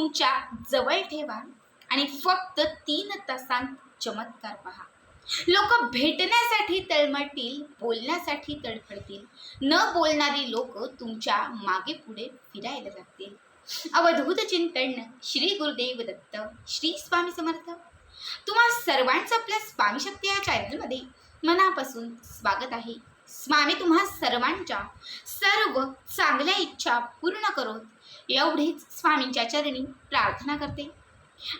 तुमच्या जवळ ठेवा आणि फक्त तीन तासांत चमत्कार पहा. लोक भेटण्यासाठी तळमळतील बोलण्यासाठी तडफडतील. न बोलणारी लोक तुमच्या मागे पुढे फिरायला लागतील. अवधूत चिंतन श्री गुरुदेव दत्त श्री स्वामी समर्थ. तुम्हा सर्वांचं आपल्या स्वामी शक्ती या चॅनलमध्ये मनापासून स्वागत आहे. स्वामी तुम्हा सर्वांच्या सर्व चांगल्या इच्छा पूर्ण करून एवढीच स्वामींच्या चरणी प्रार्थना करते.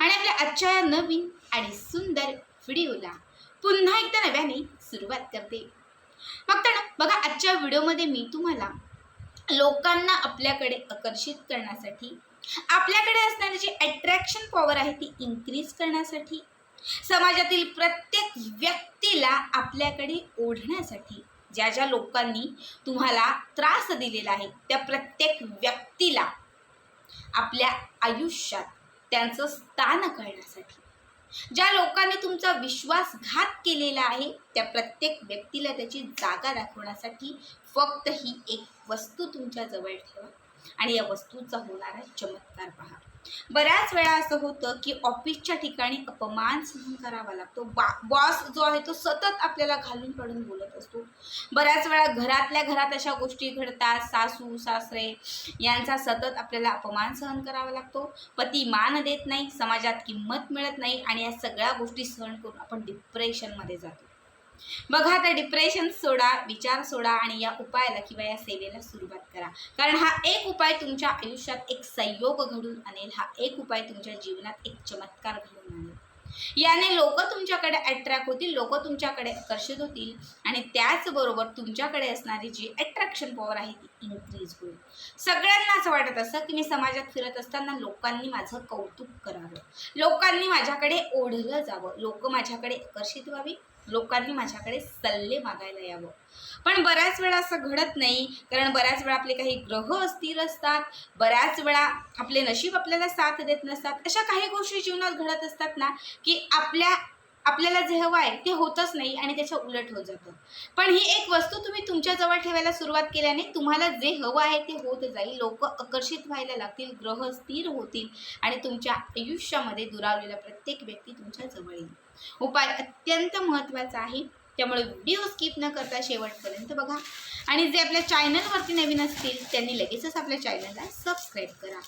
आणि आपल्या आजच्या या नवीन आणि सुंदर व्हिडिओला पुन्हा एकदा नव्याने सुरुवात करते. फक्त ना बघा आजच्या व्हिडिओमध्ये मी तुम्हाला लोकांना आपल्याकडे आकर्षित करण्यासाठी आपल्याकडे असणारी जी अट्रॅक्शन पॉवर आहे ती इन्क्रीज करण्यासाठी समाजातील प्रत्येक व्यक्तीला आपल्याकडे ओढण्यासाठी ज्या ज्या लोकांनी तुम्हाला त्रास दिलेला आहे त्या प्रत्येक व्यक्तीला आपल्या आयुष्यात त्यांचं स्थान कळण्यासाठी ज्या लोकांनी तुमचा विश्वासघात केलेला आहे त्या प्रत्येक व्यक्तीला त्याची जागा दाखवण्यासाठी फक्त ही एक वस्तू तुमच्या जवळ ठेवा. आणि या वस्तूचा होणारा चमत्कार पहा. बऱ्याच वेळा असं होतं की ऑफिसच्या ठिकाणी अपमान सहन करावा लागतो. बा बॉस जो आहे तो सतत आपल्याला घालून पडून बोलत असतो. बऱ्याच वेळा घरातल्या घरात अशा गोष्टी घडतात. सासू सासरे यांचा सतत आपल्याला अपमान सहन करावा लागतो. पती मान देत नाही समाजात किंमत मिळत नाही आणि या सगळ्या गोष्टी सहन करून आपण डिप्रेशनमध्ये जातो. बघा आता डिप्रेशन सोडा विचार सोडा आणि या उपायाला किंवा या सेवेला सुरुवात करा. कारण हा एक उपाय तुमच्या आयुष्यात एक संयोग घडून आणेल. हा एक उपाय तुमच्या जीवनात एक चमत्कार घडून आणेल. याने लोक तुमच्याकडे अट्रॅक्ट होतील लोक तुमच्याकडे आकर्षित होतील आणि त्याचबरोबर तुमच्याकडे असणारी जी अट्रॅक्शन पॉवर आहे ती इन्क्रीज होईल. सगळ्यांना असं वाटत असं की मी समाजात फिरत असताना लोकांनी माझं कौतुक करावं. लोकांनी माझ्याकडे ओढलं जावं. लोक माझ्याकडे आकर्षित व्हावी. लोकांनी माझ्याकडे सल्ले मागायला यावं. पण बऱ्याच वेळा असं घडत नाही कारण बऱ्याच वेळा आपले काही ग्रह अस्थिर असतात बऱ्याच वेळा आपले नशीब आपल्याला साथ देत नसतात. अशा काही गोष्टी जीवनात घडत असतात ना की आपल्या आपल्याला जे हवं आहे ते होतच नाही आणि त्याच्या उलट होत जातं. पण ही एक वस्तू तुम्ही तुमच्याजवळ ठेवायला सुरुवात केल्याने तुम्हाला जे हवं आहे ते होत जाईल. लोक आकर्षित व्हायला लागतील ग्रह स्थिर होतील आणि तुमच्या आयुष्यामध्ये दुरावलेला प्रत्येक व्यक्ती तुमच्या जवळ येईल. उपाय अत्यंत महत्त्वाचा आहे. त्यामुळे व्हिडिओ स्किप न करता शेवटपर्यंत बघा. आणि जे आपल्या चॅनलवरती नवीन असतील त्यांनी लगेचच आपल्या चॅनलला सबस्क्राईब करा.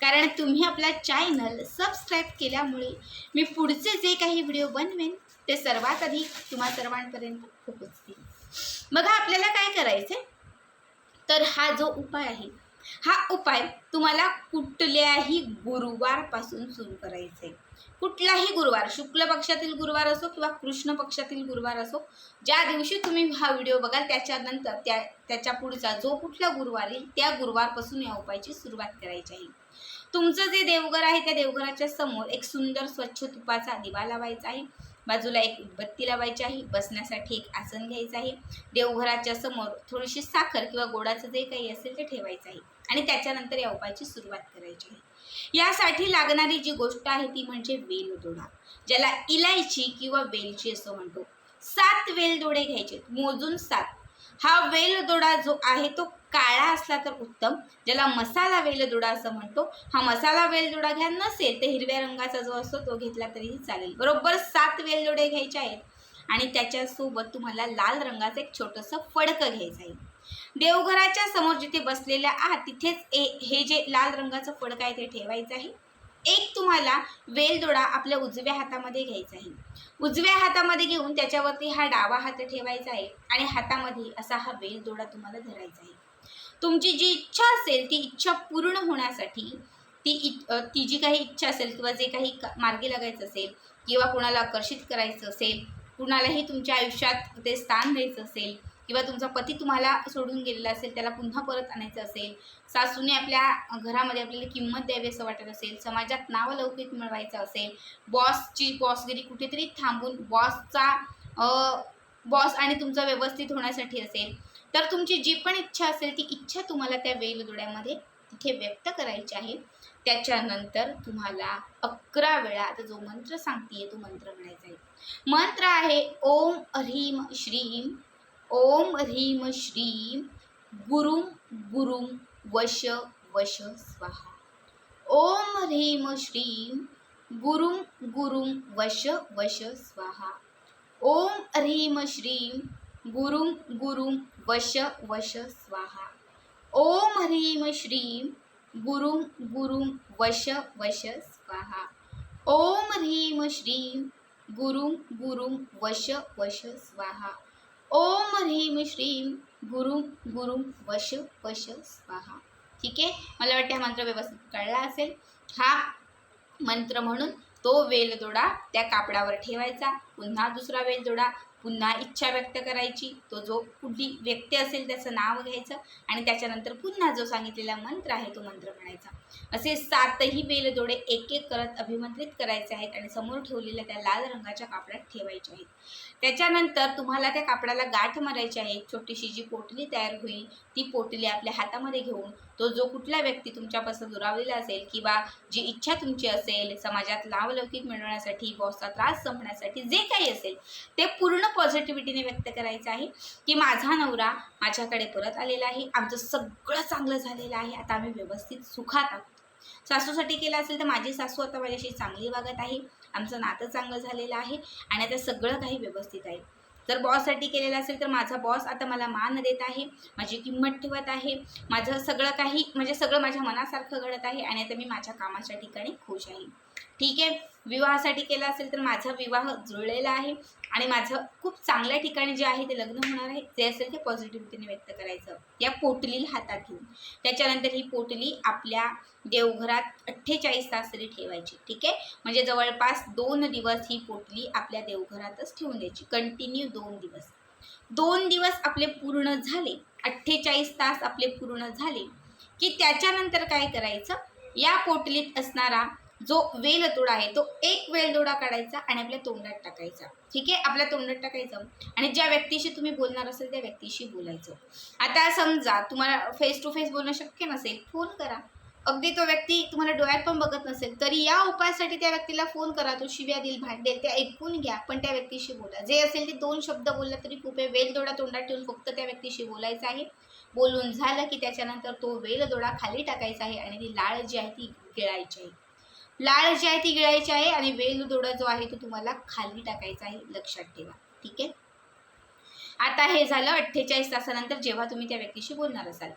कारण तुम्ही आपला चॅनल सबस्क्राईब केल्यामुळे मी पुढचे जे काही व्हिडिओ बनवेन ते सर्वात आधी तुम्हा सर्वांपर्यंत पोहोचतील. बघा आपल्याला काय करायचं तर हा जो उपाय आहे हा उपाय तुम्हाला कुठल्याही गुरुवारपासून सुरू करायचा आहे कुठलाही गुरुवार शुक्ल पक्षातील गुरुवार असो किंवा कृष्ण पक्षातील गुरुवार असो ज्या दिवशी तुम्ही हा व्हिडिओ बघाल त्याच्यानंतर त्या त्याच्या पुढचा जो कुठला गुरुवार येईल त्या गुरुवारपासून या उपायाची सुरुवात करायची आहे. तुमचं जे देवघर आहे त्या देवघराच्या समोर एक सुंदर स्वच्छ तुपाचा दिवा लावायचा आहे. बाजूला एक उदबत्ती लावायची आहे. बसण्यासाठी एक आसन घ्यायचं आहे. देवघराच्या समोर थोडीशी साखर किंवा गोडाचं जे काही असेल ते ठेवायचं आहे. आणि त्याच्यानंतर या उपायाची सुरुवात करायची. आहे यासाठी लागणारी जी गोष्ट आहे ती म्हणजे वेलदोडा ज्याला इलायची किंवा वेलची असं म्हणतो. सात वेलदोडे घ्यायचे मोजून सात. हा वेलदोडा जो आहे तो काळा असला तर उत्तम. ज्याला मसाला वेलदोडा असं म्हणतो हा मसाला वेलदोडा घ्या नसेल तर हिरव्या रंगाचा जो असतो तो घेतला तरीही चालेल. बरोबर सात वेलदोडे घ्यायचे आहेत. आणि त्याच्यासोबत तुम्हाला लाल रंगाचं एक छोटंसं फडकं घ्यायचं आहे. देवघराच्या समोर जिथे बसलेल्या आहात तिथेच ए हे जे लाल रंगाचं फडक आहे ते ठेवायचं आहे. एक तुम्हाला वेलदोडा आपल्या उजव्या हातामध्ये घ्यायचा आहे. उजव्या हातामध्ये घेऊन त्याच्यावरती हा डावा हात ठेवायचा आहे आणि हातामध्ये असा हा वेलदोडा तुम्हाला धरायचा आहे. तुमची जी इच्छा असेल ती इच्छा पूर्ण होण्यासाठी ती ती जी काही इच्छा असेल किंवा जे काही मार्गी लागायचं असेल किंवा कुणाला आकर्षित करायचं असेल कुणालाही तुमच्या आयुष्यात ते स्थान द्यायचं असेल किंवा तुमचा पती तुम्हाला सोडून गेलेला असेल त्याला पुन्हा परत आणायचं असेल सासूने आपल्या घरामध्ये आपल्याला किंमत द्यावी असं वाटत असेल समाजात नावलौकिक मिळवायचं असेल बॉसची बॉसगिरी कुठेतरी थांबून बॉसचा बॉस आणि तुमचा व्यवस्थित होण्यासाठी असेल तर तुमची जी पण इच्छा असेल ती इच्छा तुम्हाला त्या वेलदोड्यामध्ये तिथे व्यक्त करायची आहे. त्याच्यानंतर तुम्हाला अकरा वेळा आता जो मंत्र सांगते तो मंत्र म्हणायचा आहे. मंत्र आहे ओम ह्रीम श्रीम ओम ह्रीम श्रीम गुरुम गुरुम वश वश स्वाहा। ओम ह्रीं श्रीं गुरुं गुरुं वश वश स्वाहा। ओम ह्रीं श्रीं गुरुं गुरुं वश वश स्वाहा। ओम ह्रीं श्रीं गुरुं गुरुं वश वश स्वाहा। ओम ह्रीं श्रीं गुरुं गुरुं वश वश स्वाहा। ओम ह्रीम श्रीम गुरु गुरुं वश वश स्वाहा. ठीक आहे? मला वाटतं हा मंत्र व्यवस्थित कळला असेल. हा मंत्र म्हणून तो वेलदोडा त्या कापडावर ठेवायचा. पुन्हा दुसरा वेलदोडा. पुन्हा इच्छा व्यक्त करायची. तो जो कुठली व्यक्ती असेल त्याचं नाव घ्यायचं आणि त्याच्यानंतर पुन्हा जो सांगितलेला मंत्र आहे तो मंत्र म्हणायचा. असे सातही बेलदोडे एक एक करत अभिमंत्रित करायचे आहेत आणि समोर ठेवलेल्या त्या लाल रंगाच्या कापडात ठेवायचे आहेत. त्याच्यानंतर तुम्हाला त्या कापडाला गाठ मारायची आहे. छोटीशी जी पोटली तयार होईल ती पोटली आपल्या हातामध्ये घेऊन तो जो कुठला व्यक्ती तुमच्यापासून दुरावलेला असेल किंवा जी इच्छा तुमची असेल समाजात नावलौकिक मिळवण्यासाठी बॉसचा त्रास संपण्यासाठी जे काही असेल ते पूर्ण पॉझिटिव्हिटीने व्यक्त करायचं आहे की माझा नवरा माझ्याकडे परत आलेला आहे. आमचं सगळं चांगलं झालेलं आहे. आता आम्ही व्यवस्थित सुखात आहोत. सासूसाठी केलं असेल तर माझी सासू आता माझ्याशी चांगली वागत आहे. आमचं नातं चांगलं झालेलं आहे आणि आता सगळं काही व्यवस्थित आहे. जर बॉससाठी केलेलं असेल तर माझा बॉस आता मला मान देत आहे माझी किंमत ठेवत आहे माझं सगळं काही म्हणजे सगळं माझ्या मनासारखं घडत आहे आणि आता मी माझ्या कामाच्या ठिकाणी खुश आहे. ठीक आहे? विवाहासाठी केला असेल तर माझा विवाह जुळलेला आहे. आणि माझं खूप चांगल्या ठिकाणी जे आहे ते लग्न होणार आहे. जे असेल ते पॉझिटिव्हिटीने व्यक्त करायचं. या पोटलीला हातात घेऊन. त्याच्यानंतर ही पोटली आपल्या देवघरात अठ्ठेचाळीस तास तरी ठेवायची. ठीक आहे? म्हणजे जवळपास दोन दिवस ही पोटली आपल्या देवघरातच ठेवून द्यायची. कंटिन्यू दोन दिवस. दोन दिवस आपले पूर्ण झाले. अठ्ठेचाळीस तास आपले पूर्ण झाले. की त्याच्यानंतर काय करायचं? या पोटलीत असणारा जो वेलदोडा आहे तो एक वेलदोडा काढायचा आणि आपल्या तोंडात टाकायचा. ठीक आहे? आपल्या तोंडात टाकायचं. आणि ज्या व्यक्तीशी तुम्ही बोलणार असेल त्या व्यक्तीशी बोलायचं. आता समजा तुम्हाला फेस टू फेस बोलणं शक्य नसेल फोन करा. अगदी तो व्यक्ती तुम्हाला डोळ्यात पण बघत नसेल तरी या उपायासाठी त्या व्यक्तीला फोन करा. तो शिव्या देईल भांडेल ते ऐकून घ्या पण त्या व्यक्तीशी बोला. जे असेल ते दोन शब्द बोलला तरी खूप आहे. वेलदोडा तोंडात ठेवून फक्त त्या व्यक्तीशी बोलायचं आहे. बोलून झालं की त्याच्यानंतर तो वेलदोडा खाली टाकायचा आहे आणि ती लाळ जी आहे ती गिळायची आहे. लाळ जी आहे ती गिळायची आहे आणि वेलदोडा जो आहे तो तुम्हाला खाली टाकायचा आहे लक्षात ठेवा. ठीक आहे? आता हे झालं अठ्ठेचाळीस तासानंतर जेव्हा तुम्ही त्या व्यक्तीशी बोलणार असाल.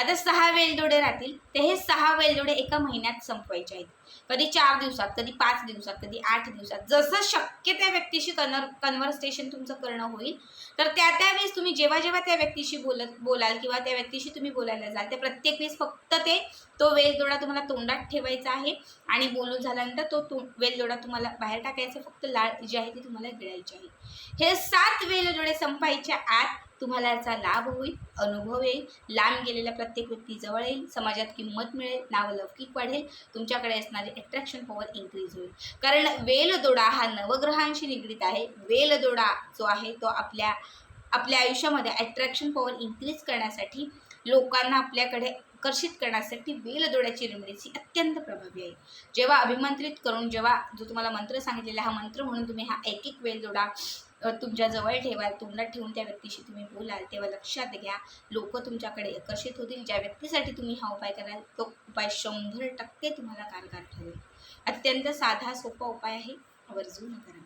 आता सहा वेलदोडे राहतील. ते हे सहा वेलदोडे एका महिन्यात संपवायचे आहेत. कधी चार दिवसात कधी पाच दिवसात कधी आठ दिवसात. जसं शक्य त्या व्यक्तीशी कनर कन्व्हर्सेशन तुमचं करणं होईल तर त्या त्यावेळेस तुम्ही जेव्हा जेव्हा त्या व्यक्तीशी बोलत बोलाल किंवा त्या व्यक्तीशी तुम्ही बोलायला जाल त्या प्रत्येक वेळेस फक्त ते तो वेलदोडा तुम्हाला तोंडात ठेवायचा आहे आणि बोलून झाल्यानंतर तो तो वेलदोडा तुम्हाला बाहेर टाकायचा फक्त लाळ जी आहे ती तुम्हाला गिळायची आहे. हे सात वेलदोडे संपायच्या आत तुम्हाला याचा लाभ होईल अनुभव येईल लांब गेलेल्या प्रत्येक व्यक्ती जवळ येईल समाजात किंमत मिळेल नावलौकिक वाढेल तुमच्याकडे असणारे अट्रॅक्शन पॉवर इन्क्रीज होईल. कारण वेलदोडा हा नवग्रहांशी निगडीत आहे. वेलदोडा जो आहे तो आपल्या आपल्या आयुष्यामध्ये अट्रॅक्शन पॉवर इन्क्रीज करण्यासाठी लोकांना आपल्याकडे आकर्षित करण्यासाठी वेलदोड्याची रेमेडीची अत्यंत प्रभावी आहे. जेव्हा अभिमंत्रित करून जेव्हा जो तुम्हाला मंत्र सांगितलेला हा मंत्र म्हणून तुम्ही हा एक एक वेलदोडा तुमच्या जवळ ठेवाल तोंडात ठेवून त्या व्यक्तीशी तुम्ही बोलाल तेव्हा लक्षात घ्या लोक तुमच्याकडे आकर्षित होतील. ज्या व्यक्तीसाठी तुम्ही हा उपाय कराल तो उपाय शंभर टक्के तुम्हाला कारगर ठरेल. अत्यंत साधा सोपा उपाय आहे. आवर्जून करा.